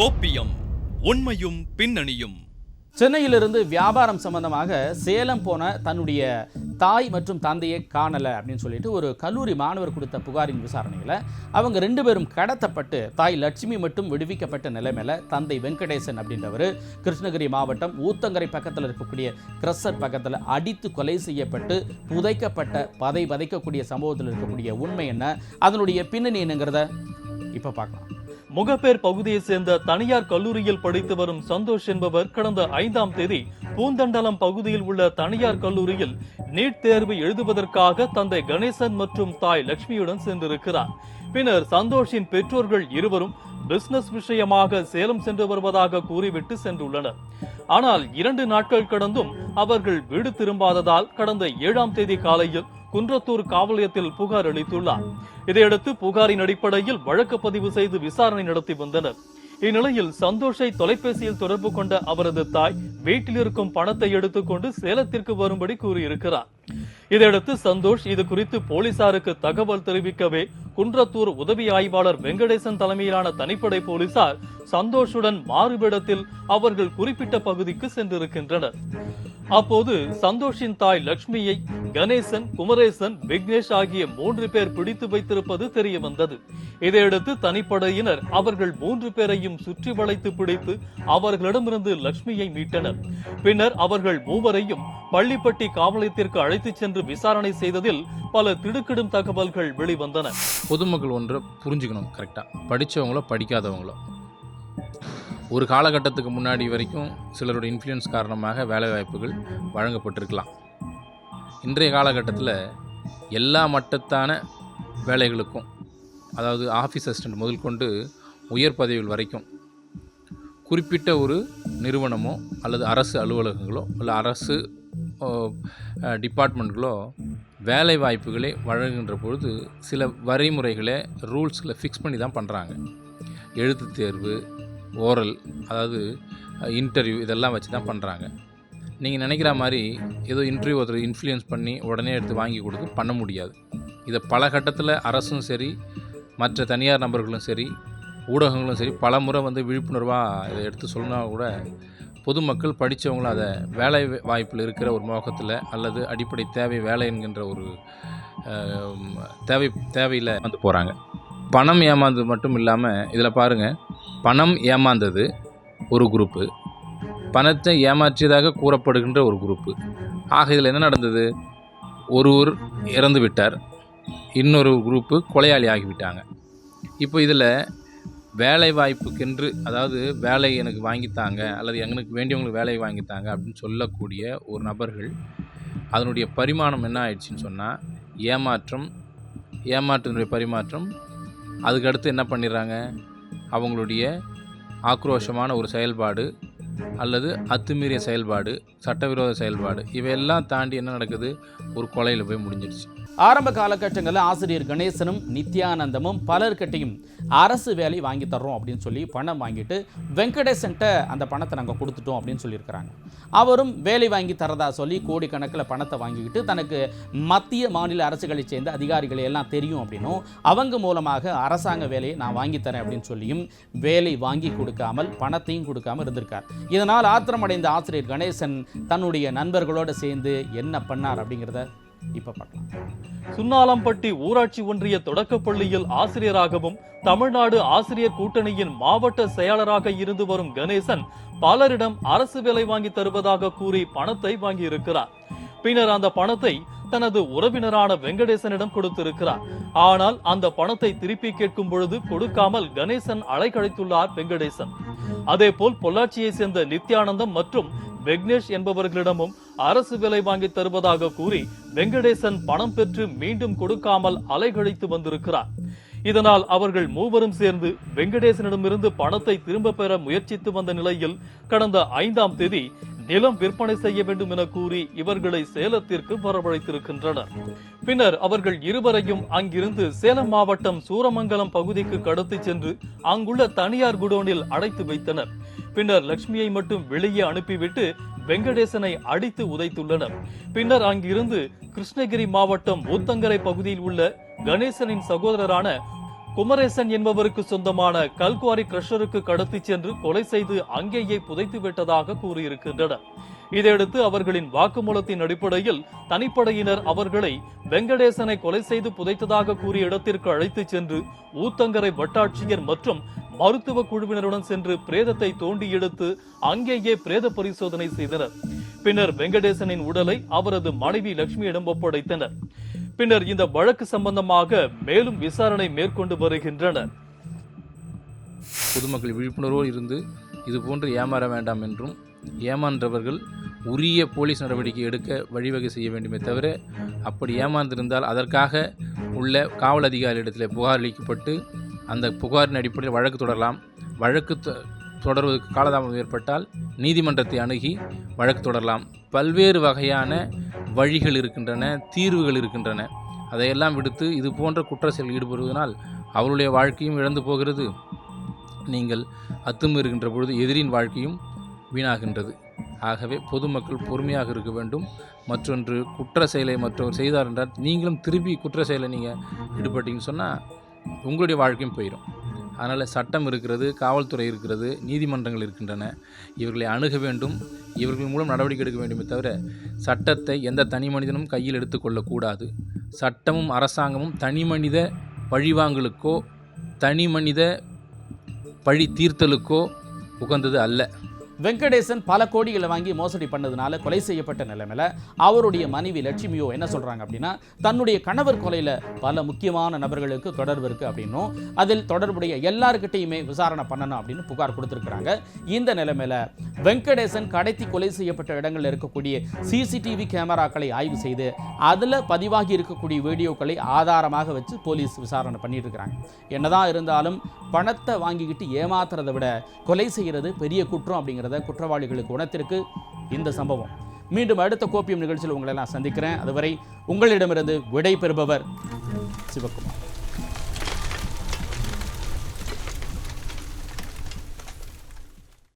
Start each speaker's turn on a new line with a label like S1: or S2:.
S1: கோப்பியம் உண்மையும் பின்னணியும்.
S2: சென்னையிலிருந்து வியாபாரம் சம்பந்தமாக சேலம் போன தன்னுடைய தாய் மற்றும் தந்தையை காணலை அப்படின்னு சொல்லிட்டு ஒரு கல்லூரி மாணவர் கொடுத்த புகாரின் விசாரணையில் அவங்க ரெண்டு பேரும் கடத்தப்பட்டு தாய் லட்சுமி மட்டும் விடுவிக்கப்பட்ட நிலைமையில தந்தை வெங்கடேசன் அப்படின்றவர் கிருஷ்ணகிரி மாவட்டம் ஊத்தங்கரை பக்கத்தில் இருக்கக்கூடிய கிரஸர் பக்கத்தில் அடித்து கொலை செய்யப்பட்டு புதைக்கப்பட்ட பதை பதைக்கக்கூடிய சம்பவத்தில் இருக்கக்கூடிய உண்மை என்ன? அதனுடைய பின்னணி என்னங்கிறத இப்போ பார்க்கலாம்.
S3: முகப்பேர் பகுதியை சேர்ந்த தனியார் கல்லூரியில் படித்து வரும் சந்தோஷ் என்பவர் கடந்த ஐந்தாம் தேதி பூந்தண்டலம் பகுதியில் உள்ள தனியார் கல்லூரியில் நீட் தேர்வு எழுதுவதற்காக தந்தை கணேசன் மற்றும் தாய் லட்சுமியுடன் சென்றிருக்கிறார் பின்னர் சந்தோஷின் பெற்றோர்கள் இருவரும் பிசினஸ் விஷயமாக சேலம் சென்று வருவதாக கூறிவிட்டு சென்றுள்ளனர். ஆனால் இரண்டு நாட்கள் கடந்தும் அவர்கள் வீடு திரும்பாததால் கடந்த ஏழாம் தேதி காலையில் குன்றத்தூர் காவல் நிலையத்தில் புகார் அளித்துள்ளார். இதையடுத்து புகாரின் அடிப்படையில் வழக்கு பதிவு செய்து விசாரணை நடத்தி வந்தனர். இந்நிலையில் சந்தோஷை தொலைபேசியில் தொடர்பு கொண்ட அவரது தாய் வீட்டில் இருக்கும் பணத்தை எடுத்துக்கொண்டு சேலத்திற்கு வரும்படி கூறியிருக்கிறார். இதையடுத்து சந்தோஷ் இது குறித்து போலீசாருக்கு தகவல் தெரிவிக்கவே குன்றத்தூர் உதவி ஆய்வாளர் வெங்கடேசன் தலைமையிலான தனிப்படை போலீசார் சந்தோஷுடன் மாறுவிடத்தில் அவர்கள் குறிப்பிட்ட பகுதிக்கு சென்றிருக்கின்றனர். அப்போது சந்தோஷின் தாய் லட்சுமியை கணேசன் குமரேசன் விக்னேஷ் ஆகிய மூன்று பேர் பிடித்து வைத்திருப்பது தெரிய வந்தது இதையடுத்து தனிப்படையினர் அவர்கள் மூன்று பேரையும் சுற்றி வளைத்து பிடித்து அவர்களிடமிருந்து லட்சுமியை மீட்டனர். பின்னர் அவர்கள் மூவரையும் பள்ளிப்பட்டி காவலயத்திற்கு அழைத்துச் சென்று விசாரணை செய்ததில் பல திடுக்கிடும் தகவல்கள் வெளிவந்தன.
S4: பொதுமக்கள் ஒன்றை புரிஞ்சுக்கணும் கரெக்டாக படித்தவங்களோ படிக்காதவங்களோ. ஒரு காலகட்டத்துக்கு முன்னாடி வரைக்கும் சிலருடைய இன்ஃப்ளூயன்ஸ் காரணமாக வேலைவாய்ப்புகள் வழங்கப்பட்டிருக்கலாம். இன்றைய காலகட்டத்தில் எல்லா மட்டத்தான வேலைகளுக்கும் அதாவது ஆஃபீஸ் அசிஸ்டண்ட் முதல் கொண்டு உயர் பதவிகள் வரைக்கும் குறிப்பிட்ட ஒரு நிறுவனமோ அல்லது அரசு அலுவலகங்களோ அல்ல அரசு டிபார்ட்மெண்ட்களோ வேலை வாய்ப்புகளை வழங்குகின்ற பொழுது சில வரைமுறைகளை ரூல்ஸில் ஃபிக்ஸ் பண்ணி தான் பண்ணுறாங்க எழுத்து தேர்வு ஓரல் அதாவது இன்டர்வியூ இதெல்லாம் வச்சு தான் பண்ணுறாங்க நீங்கள் நினைக்கிற மாதிரி ஏதோ இன்டர்வியூ ஒருத்தர் இன்ஃப்ளூயன்ஸ் பண்ணி உடனே எடுத்து வாங்கி கொடுத்து பண்ண முடியாது. இதை பல கட்டத்தில் அரசும் சரி மற்ற தனியார் நபர்களும் சரி ஊடகங்களும் சரி பல முறை வந்து விழிப்புணர்வாக இதை எடுத்து சொன்னா கூட பொதுமக்கள் படித்தவங்களும் அதை வேலை வாய்ப்பில் இருக்கிற ஒரு நோக்கத்தில் அல்லது அடிப்படை தேவை வேலை என்கின்ற ஒரு தேவை தேவையில் வந்து போகிறாங்க பணம் ஏமாந்தது மட்டும் இல்லாமல் இதில் பாருங்கள் பணம் ஏமாந்தது ஒரு குரூப்பு பணத்தை ஏமாற்றியதாக கூறப்படுகின்ற ஒரு குரூப்பு ஆக இதில் என்ன நடந்தது? ஒருவர் இறந்து விட்டார். இன்னொரு குரூப்பு கொலையாளி ஆகிவிட்டாங்க இப்போ இதில் வேலை வாய்ப்புக்கென்று அதாவது வேலை எனக்கு வாங்கித்தாங்க அல்லது எனக்கு வேண்டியவங்களுக்கு வேலை வாங்கித்தாங்க அப்படின்னு சொல்லக்கூடிய ஒரு நபர்கள் அதனுடைய பரிமாணம் என்ன ஆயிடுச்சுன்னு சொன்னால் ஏமாற்றம் ஏமாற்றத்தினுடைய பரிமாற்றம் அதுக்கடுத்து என்ன பண்ணிடுறாங்க? அவங்களுடைய ஆக்ரோஷமான ஒரு செயல்பாடு அல்லது அத்துமீறிய செயல்பாடு சட்டவிரோத செயல்பாடு இவையெல்லாம் தாண்டி என்ன நடக்குது? ஒரு கொலையில் போய் முடிஞ்சிடுச்சு.
S2: ஆரம்ப காலகட்டங்களில் ஆசிரியர் கணேசனும் நித்யானந்தமும் பலர்கிட்டையும் அரசு வேலை வாங்கி தர்றோம் அப்படின்னு சொல்லி பணம் வாங்கிட்டு வெங்கடேசன்ட்ட அந்த பணத்தை நாங்கள் கொடுத்துட்டோம் அப்படின்னு சொல்லியிருக்கிறாங்க. அவரும் வேலை வாங்கி தரதா சொல்லி கோடிக்கணக்கில் பணத்தை வாங்கிக்கிட்டு தனக்கு மத்திய மாநில அரசுகளை சேர்ந்த அதிகாரிகளை எல்லாம் தெரியும் அப்படின்னும் அவங்க மூலமாக அரசாங்க வேலையை நான் வாங்கி தரேன் அப்படின்னு சொல்லியும் வேலை வாங்கி கொடுக்காமல் பணத்தையும் கொடுக்காமல் இருந்திருக்கார். இதனால் ஆத்திரமடைந்த ஆசிரியர் கணேசன் தன்னுடைய நண்பர்களோடு சேர்ந்து என்ன பண்ணார் அப்படிங்கிறத இப்ப பார்க்கலாம்.
S3: சுன்னாலம்பட்டி ஊராட்சி ஒன்றிய தொடக்கப் பள்ளியில் ஆசிரியராகவும் தமிழ்நாடு ஆசிரியர் கூட்டணியின் மாவட்ட செயலராக இருந்து வரும் கணேசன் பலரிடம் அரசு வேலை வாங்கி தருவதாக கூறி பணத்தை வாங்கியிருக்கிறார். பின்னர் அந்த பணத்தை தனது உறவினரான வெங்கடேசனிடம் கொடுத்திருக்கிறார். ஆனால் அந்த பணத்தை திருப்பி கேட்கும் பொழுது கொடுக்காமல் கணேசன் அலைக்கழித்துள்ளார் வெங்கடேசன். அதேபோல் பொள்ளாச்சியை சேர்ந்த நித்யானந்தம் மற்றும் விக்னேஷ் என்பவர்களிடமும் அரசு விலை வாங்கி தருவதாக கூறி வெங்கடேசன் பணம் பெற்று மீண்டும் கொடுக்காமல் அலைகழித்து வந்திருக்கிறார். இதனால் அவர்கள் மூவரும் சேர்ந்து வெங்கடேசனிடமிருந்து பணத்தை திரும்ப பெற முயற்சித்து வந்த நிலையில் கடந்த ஐந்தாம் தேதி நிலம் விற்பனை செய்ய வேண்டும் என கூறி இவர்களை சேலத்திற்கு வரவழைத்திருக்கின்றனர். பின்னர் அவர்கள் இருவரையும் அங்கிருந்து சேலம் மாவட்டம் சூரமங்கலம் பகுதிக்கு கடத்தி சென்று அங்குள்ள தனியார் குடோனில் அடைத்து வைத்தனர். பின்னர் லட்சுமியை மட்டும் வெளியே அனுப்பிவிட்டு வெங்கடேசனை அடித்து உதைத்துள்ளனர். பின்னர் அங்கிருந்து கிருஷ்ணகிரி மாவட்டம் ஊத்தங்கரை பகுதியில் உள்ள கணேசனின் சகோதரரான குமரேசன் என்பவருக்கு சொந்தமான கல்குவாரி கிரஷருக்கு கடத்தி சென்று கொலை செய்து அங்கேயே புதைத்து விட்டதாக கூறியிருக்கின்றனர். இதையடுத்து அவர்களின் வாக்குமூலத்தின் அடிப்படையில் தனிப்படையினர் அவர்களை வெங்கடேசனை கொலை செய்து புதைத்ததாக கூறிய இடத்திற்கு அழைத்துச் சென்று ஊத்தங்கரை வட்டாட்சியர் மற்றும் மருத்துவ குழுவினருடன் சென்று பிரேதத்தை தோண்டி எடுத்து அங்கேயே பிரேத பரிசோதனை செய்தனர். பின்னர் வெங்கடேசனின் உடலை அவரது மனைவி லட்சுமியிடம் ஒப்படைத்தனர். பின்னர் இந்த வழக்கு சம்பந்தமாக மேலும் விசாரணை மேற்கொண்டு வருகின்றனர்.
S4: பொதுமக்கள் விழிப்புணர்வோடு இருந்து இது போன்று ஏமாற வேண்டாம் என்றும் ஏமாந்தவர்கள் உரிய போலீஸ் நடவடிக்கை எடுக்க வழிவகை செய்ய வேண்டுமே தவிர அப்படி ஏமாந்திருந்தால் அதற்காக உள்ள காவல் அதிகாரியிடத்தில் புகார் அளிக்கப்பட்டு அந்த புகாரின் அடிப்படையில் வழக்கு தொடரலாம். வழக்கு தொ- தொடர்வதற்கு காலதாமதம் ஏற்பட்டால் நீதிமன்றத்தை அணுகி வழக்கு தொடரலாம். பல்வேறு வகையான வழிகள் இருக்கின்றன தீர்வுகள் இருக்கின்றன. அதையெல்லாம் விடுத்து இது போன்ற குற்ற செயல் ஈடுபடுவதனால் அவருடைய வாழ்க்கையும் இழந்து போகிறது. நீங்கள் அத்துமீறுகின்ற பொழுது எதிரின் வாழ்க்கையும் வீணாகின்றது. ஆகவே பொதுமக்கள் பொறுமையாக இருக்க வேண்டும். மற்றொன்று குற்ற செயலை மற்றவர் செய்தார் என்றால் நீங்களும் திருப்பி குற்ற செயலை நீங்கள் ஈடுபட்டீங்கன்னு சொன்னால் உங்களுடைய வாழ்க்கையும் போயிடும் அதனால் சட்டம் இருக்கிறது காவல்துறை இருக்கிறது நீதிமன்றங்கள் இருக்கின்றன. இவர்களை அணுக வேண்டும். இவர்கள் மூலம் நடவடிக்கை எடுக்க வேண்டுமே தவிர சட்டத்தை எந்த தனி மனிதனும் கையில் எடுத்துக்கொள்ளக்கூடாது சட்டமும் அரசாங்கமும் தனி மனித பழிவாங்கலுக்கோ தனி மனித பழி தீர்த்தலுக்கோ உகந்தது அல்ல.
S2: வெங்கடேசன் பல கோடிகளை வாங்கி மோசடி பண்ணதுனால கொலை செய்யப்பட்ட நிலைமையில அவருடைய மனைவி லட்சுமியோ என்ன சொல்றாங்க அப்படின்னா தன்னுடைய கணவர் கொலையில பல முக்கியமான நபர்களுக்கு தொடர்பு இருக்கு அப்படின்னும் அதில் தொடர்புடைய எல்லாருக்கிட்டையுமே விசாரணை பண்ணணும் அப்படின்னு புகார் கொடுத்துருக்குறாங்க. இந்த நிலைமையில் வெங்கடேசன் கடத்தி கொலை செய்யப்பட்ட இடங்களில் இருக்கக்கூடிய சிசிடிவி கேமராக்களை ஆய்வு செய்து அதில் பதிவாகி இருக்கக்கூடிய வீடியோக்களை ஆதாரமாக வச்சு போலீஸ் விசாரணை பண்ணிட்டு இருக்கிறாங்க என்னதான் இருந்தாலும் பணத்தை வாங்கிக்கிட்டு ஏமாத்துறதை விட கொலை செய்கிறது பெரிய குற்றம் அப்படிங்கிறத குற்றவாளிகளுக்கு குணத்திற்கு இந்த சம்பவம். மீண்டும் அடுத்த கோப்பியம் நிகழ்ச்சியில் உங்களை நான் சந்திக்கிறேன். அதுவரை உங்களிடமிருந்து விடை பெறுபவர் சிவகுமார்